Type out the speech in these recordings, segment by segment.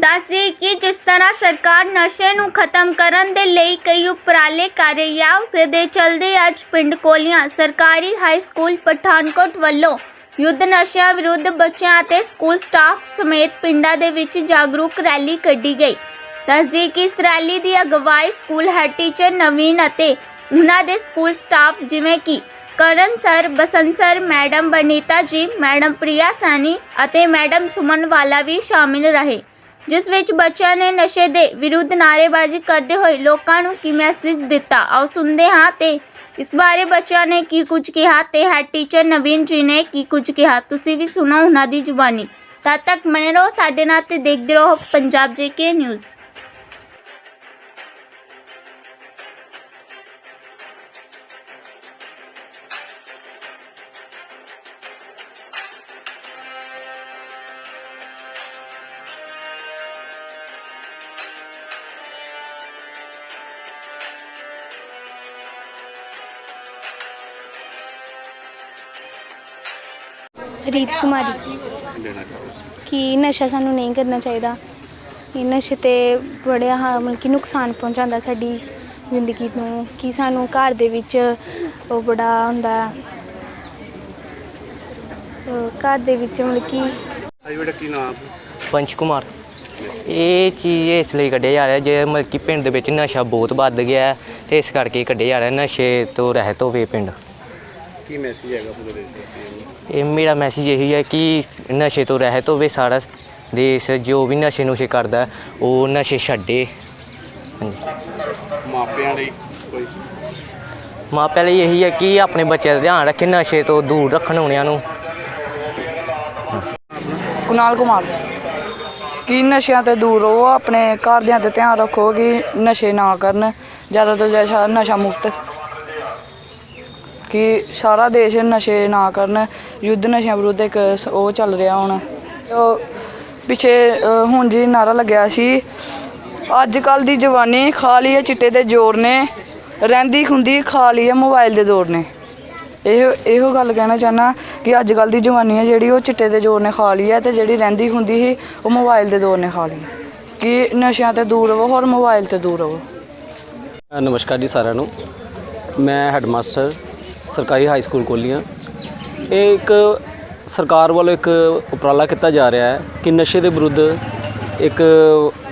ਕਿ ਜਿਸ ਤਰ੍ਹਾਂ ਸਰਕਾਰ ਨਸ਼ੇ ਨੂੰ ਖਤਮ ਕਰਨ ਦੇ ਲਈ ਕਈ ਉਪਰਾਲੇ ਕਰ ਰਹੀ ਹੈ ਉਸੇ ਦੇ ਚਲਦੇ ਅੱਜ ਪਿੰਡ ਕੋਲੀਆਂ ਸਰਕਾਰੀ ਹਾਈ ਸਕੂਲ ਪਠਾਨਕੋਟ ਵੱਲੋਂ ਯੁੱਧ ਨਸ਼ਿਆਂ ਵਿਰੁੱਧ ਬੱਚਿਆਂ ਅਤੇ ਸਕੂਲ ਸਟਾਫ ਸਮੇਤ ਪਿੰਡਾਂ ਦੇ ਵਿੱਚ ਜਾਗਰੂਕ ਰੈਲੀ ਕੱਢੀ ਗਈ। ਦੱਸਦੀ ਕਿ ਇਸ ਰੈਲੀ ਦੀ ਅਗਵਾਈ ਸਕੂਲ ਹੈਡ ਟੀਚਰ ਨਵੀਨ ਅਤੇ ਉਹਨਾਂ ਦੇ ਸਕੂਲ ਸਟਾਫ ਜਿਵੇਂ ਕਿ Karan sir, Basant sir, madam Banita ji, madam Priya ਸਾਨੀ ਅਤੇ ਮੈਡਮ ਸੁਮਨ ਵਾਲਾ ਵੀ ਸ਼ਾਮਿਲ ਰਹੇ। ਜਿਸ ਵਿੱਚ ਬੱਚਿਆਂ ਨੇ ਨਸ਼ੇ ਦੇ ਵਿਰੁੱਧ ਨਾਅਰੇਬਾਜ਼ੀ ਕਰਦੇ ਹੋਏ ਲੋਕਾਂ ਨੂੰ ਕੀ ਮੈਸੇਜ ਦਿੱਤਾ? ਆਓ ਸੁਣਦੇ ਹਾਂ ਤੇ ਇਸ ਬਾਰੇ ਬੱਚਿਆਂ ਨੇ ਕੀ ਕੁਝ ਕਿਹਾ ਤੇ ਹੈਡ ਟੀਚਰ ਨਵੀਨ ਜੀ ਨੇ ਕੀ ਕੁਝ ਕਿਹਾ? ਤੁਸੀਂ ਵੀ ਸੁਣੋ ਉਹਨਾਂ ਦੀ ਜ਼ੁਬਾਨੀ। ਤਦ ਤੱਕ ਬਣੇ ਰਹੋ ਸਾਡੇ ਨਾਲ ਤੇ ਦੇਖਦੇ ਰਹੋ ਪੰਜਾਬ ਜੇਕੇ ਨਿਊਜ਼ ਰੀਤ ਕੁਮਾਰੀ। ਕਿ ਨਸ਼ਾ ਸਾਨੂੰ ਨਹੀਂ ਕਰਨਾ ਚਾਹੀਦਾ। ਇਹ ਨਸ਼ੇ ਤੇ ਬੜਿਆ ਹਾਂ ਮਤਲਬ ਕਿ ਨੁਕਸਾਨ ਪਹੁੰਚਾਉਂਦਾ ਸਾਡੀ ਜ਼ਿੰਦਗੀ ਨੂੰ। ਕਿ ਸਾਨੂੰ ਘਰ ਦੇ ਵਿੱਚ ਉਹ ਬੜਾ ਹੁੰਦਾ। ਹੈ। ਅਹ ਘਰ ਦੇ ਵਿੱਚ ਮਤਲਬ ਕਿ ਅਜੀ ਬੇਟਾ ਕੀ ਨਾਮ? ਪੰਚ ਕੁਮਾਰ। ਇਹ ਚੀਜ਼ ਇਸ ਲਈ ਕੱਢਿਆ ਜਾ ਰਿਹਾ ਜੇ ਮਤਲਬ ਕਿ ਪਿੰਡ ਦੇ ਵਿੱਚ ਨਸ਼ਾ ਬਹੁਤ ਵੱਧ ਗਿਆ ਹੈ ਤੇ ਇਸ ਕਰਕੇ ਕੱਢਿਆ ਜਾ ਰਿਹਾ ਨਸ਼ੇ ਤੋਂ ਰਹਿਤ ਹੋਵੇ ਪਿੰਡ। ਕੀ ਮੈਸੇਜ ਹੈਗਾ ਪੂਰੇ ਦੇਸ਼ ਵਾਸੀਆਂ ਨੂੰ? ਇਹ ਮੇਰਾ ਮੈਸੇਜ ਇਹੀ ਹੈ ਕਿ ਨਸ਼ੇ ਤੋਂ ਰਹਿਤ ਹੋਵੇ ਸਾਰਾ ਦੇਸ਼ ਜੋ ਵੀ ਨਸ਼ੇ ਨੁਸ਼ੇ ਕਰਦਾ ਹੈ, ਉਹ ਨਸ਼ੇ ਛੱਡੇ। ਮਾਪਿਆਂ ਲਈ ਕੋਈ? ਮਾਪਿਆਂ ਲਈ ਇਹੀ ਹੈ ਕਿ ਆਪਣੇ ਬੱਚਿਆਂ ਦਾ ਧਿਆਨ ਰੱਖੇ ਨਸ਼ੇ ਤੋਂ ਦੂਰ ਰੱਖਣ ਉਹਨਾਂ ਨੂੰ। ਕੁਨਾਲ ਕੁਮਾਰ ਕਿ ਨਸ਼ਿਆਂ ਤੋਂ ਦੂਰ ਰਹੋ ਆਪਣੇ ਘਰਦਿਆਂ ਤੇ ਧਿਆਨ ਰੱਖੋ ਕਿ ਨਸ਼ੇ ਨਾ ਕਰਨ ਜ਼ਿਆਦਾ ਤੋਂ ਜ਼ਿਆਦਾ ਨਸ਼ਾ ਮੁਕਤ। ਕਿ ਸਾਰਾ ਦੇਸ਼ ਨਸ਼ੇ ਨਾ ਕਰਨ ਯੁੱਧ ਨਸ਼ਿਆਂ ਵਿਰੁੱਧ ਇੱਕ ਸ- ਉਹ ਚੱਲ ਰਿਹਾ ਹੁਣ। ਉਹ ਪਿੱਛੇ ਅ, ਹੁਣ ਜੀ ਨਾਰਾ ਲੱਗਿਆ ਸੀ ਅੱਜ ਕੱਲ ਦੀ ਜਵਾਨੀ ਖਾ ਲਈ ਹੈ ਚਿੱਟੇ ਦੇ ਜ਼ੋਰ ਨੇ ਰਹਿੰਦੀ ਖੁੰਦੀ ਖਾ ਲਈ ਹੈ ਮੋਬਾਈਲ ਦੇ ਦੌਰ ਨੇ। ਇਹੋ ਇਹੋ ਗੱਲ ਕਹਿਣਾ ਚਾਹਨਾ ਕਿ ਅੱਜ ਕੱਲ ਦੀ ਜਵਾਨੀ ਹੈ ਜਿਹੜੀ ਉਹ ਚਿੱਟੇ ਦੇ ਜ਼ੋਰ ਨੇ ਖਾ ਲਈ ਹੈ ਤੇ ਜਿਹੜੀ ਰਹਿੰਦੀ ਖੁੰਦੀ ਸੀ ਉਹ ਮੋਬਾਈਲ ਦੇ ਦੌਰ ਨੇ ਖਾ ਲਈ ਹੈ। ਕਿ ਨਸ਼ਿਆਂ ਤੇ ਦੂਰ ਰਹੋ ਔਰ ਮੋਬਾਈਲ ਤੇ ਦੂਰ ਰਹੋ। ਨਮਸਕਾਰ ਜੀ ਸਾਰਿਆਂ ਨੂੰ। ਮੈਂ ਹੈਡਮਾਸਟਰ ਸਰਕਾਰੀ ਹਾਈ ਸਕੂਲ ਕੋਲੀਆਂ ਇਹ ਇੱਕ ਸਰਕਾਰ ਵੱਲੋਂ ਇੱਕ ਉਪਰਾਲਾ ਕੀਤਾ ਜਾ ਰਿਹਾ ਹੈ ਕਿ ਨਸ਼ੇ ਦੇ ਵਿਰੁੱਧ ਇੱਕ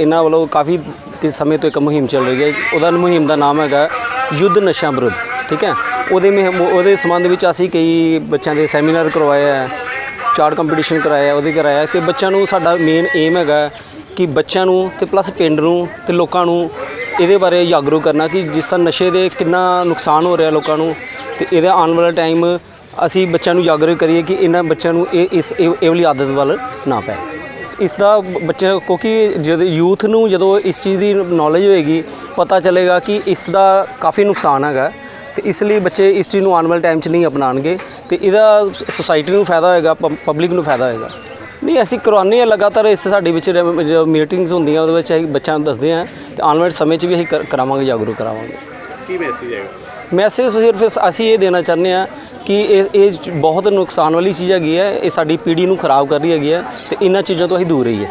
ਇਹਨਾਂ ਵੱਲੋਂ ਕਾਫੀ ਤੇ ਸਮੇਂ ਤੋਂ ਇੱਕ ਮੁਹਿੰਮ ਚੱਲ ਰਹੀ ਹੈ। ਉਹਦਾ ਮੁਹਿੰਮ ਦਾ ਨਾਮ ਹੈਗਾ ਯੁੱਧ ਨਸ਼ਿਆਂ ਵਿਰੁੱਧ, ਠੀਕ ਹੈ? ਉਹਦੇ ਮੁਹਿੰਮ ਉਹਦੇ ਸੰਬੰਧ ਵਿੱਚ ਅਸੀਂ ਕਈ ਬੱਚਿਆਂ ਦੇ ਸੈਮੀਨਾਰ ਕਰਵਾਏ ਹੈ, ਚਾਰਟ ਕੰਪੀਟੀਸ਼ਨ ਕਰਾਇਆ, ਉਹਦੇ ਕਰਾਇਆ ਤੇ ਬੱਚਿਆਂ ਨੂੰ ਸਾਡਾ ਮੇਨ ਏਮ ਹੈਗਾ ਕਿ ਬੱਚਿਆਂ ਨੂੰ ਤੇ ਪਲੱਸ ਪਿੰਡ ਨੂੰ ਤੇ ਲੋਕਾਂ ਨੂੰ ਇਹਦੇ ਬਾਰੇ ਜਾਗਰੂਕ ਕਰਨਾ ਕਿ ਜਿਸ ਤਰ੍ਹਾਂ ਨਸ਼ੇ ਦੇ ਕਿੰਨਾ ਨੁਕਸਾਨ ਹੋ ਰਿਹਾ ਲੋਕਾਂ ਨੂੰ ਤੇ ਇਹਦਾ ਆਉਣ ਵਾਲਾ ਟਾਈਮ ਅਸੀਂ ਬੱਚਿਆਂ ਨੂੰ ਜਾਗਰੂਕ ਕਰੀਏ ਕਿ ਇਹਨਾਂ ਬੱਚਿਆਂ ਨੂੰ ਇਹ ਇਸ ਇਹ ਇਹ ਵਾਲੀ ਆਦਤ ਵੱਲ ਨਾ ਪੈ। ਇਸ- ਦਾ ਬੱਚੇ ਕਿਉਂਕਿ ਜਦੋਂ ਯੂਥ ਨੂੰ ਜਦੋਂ ਇਸ ਚੀਜ਼ ਦੀ ਨੌਲੇਜ ਹੋਏਗੀ, ਪਤਾ ਚੱਲੇਗਾ ਕਿ ਇਸ ਦਾ ਕਾਫੀ ਨੁਕਸਾਨ ਹੈਗਾ। ਤੇ ਇਸ ਲਈ ਬੱਚੇ ਇਸ ਚੀਜ਼ ਨੂੰ ਆਉਣ ਵਾਲੇ ਟਾਈਮ 'ਚ ਨਹੀਂ ਅਪਣਾਉਣਗੇ। ਤੇ ਇਹਦਾ ਸੋਸਾਇਟੀ ਨੂੰ ਫਾਇਦਾ ਹੋਏਗਾ ਪਬਲਿਕ ਨੂੰ ਫਾਇਦਾ ਹੋਏਗਾ। ਨਹੀਂ, ਅਸੀਂ ਕਰਵਾਉਂਦੇ ਹਾਂ ਲਗਾਤਾਰ, ਇਸ ਸਾਡੇ ਵਿੱਚ ਮੀਟਿੰਗਸ ਹੁੰਦੀਆਂ, ਉਹਦੇ ਵਿੱਚ ਅਸੀਂ ਬੱਚਿਆਂ ਨੂੰ ਦੱਸਦੇ ਹਾਂ। ਤੇ ਆਉਣ ਵਾਲੇ ਸਮੇਂ 'ਚ ਵੀ ਅਸੀਂ ਕਰ- ਕਰਾਵਾਂਗੇ, ਜਾਗਰੂਕ ਕਰਾਵਾਂਗੇ। ਕੀ ਮੈਸੇਜ ਹੈਗਾ? ਮੈਸੇਜ ਸਿਰਫ ਅਸੀਂ ਇਹ ਦੇਣਾ ਚਾਹੁੰਦੇ ਹਾਂ ਕਿ ਇਹ ਇਹ ਬਹੁਤ ਨੁਕਸਾਨ ਵਾਲੀ ਚੀਜ਼ ਹੈਗੀ ਹੈ, ਇਹ ਸਾਡੀ ਪੀੜ੍ਹੀ ਨੂੰ ਖਰਾਬ ਕਰ ਰਹੀ ਹੈਗੀ ਹੈ ਤੇ ਇਹਨਾਂ ਚੀਜ਼ਾਂ ਤੋਂ ਅਸੀਂ ਦੂਰ ਰਹੀਏ।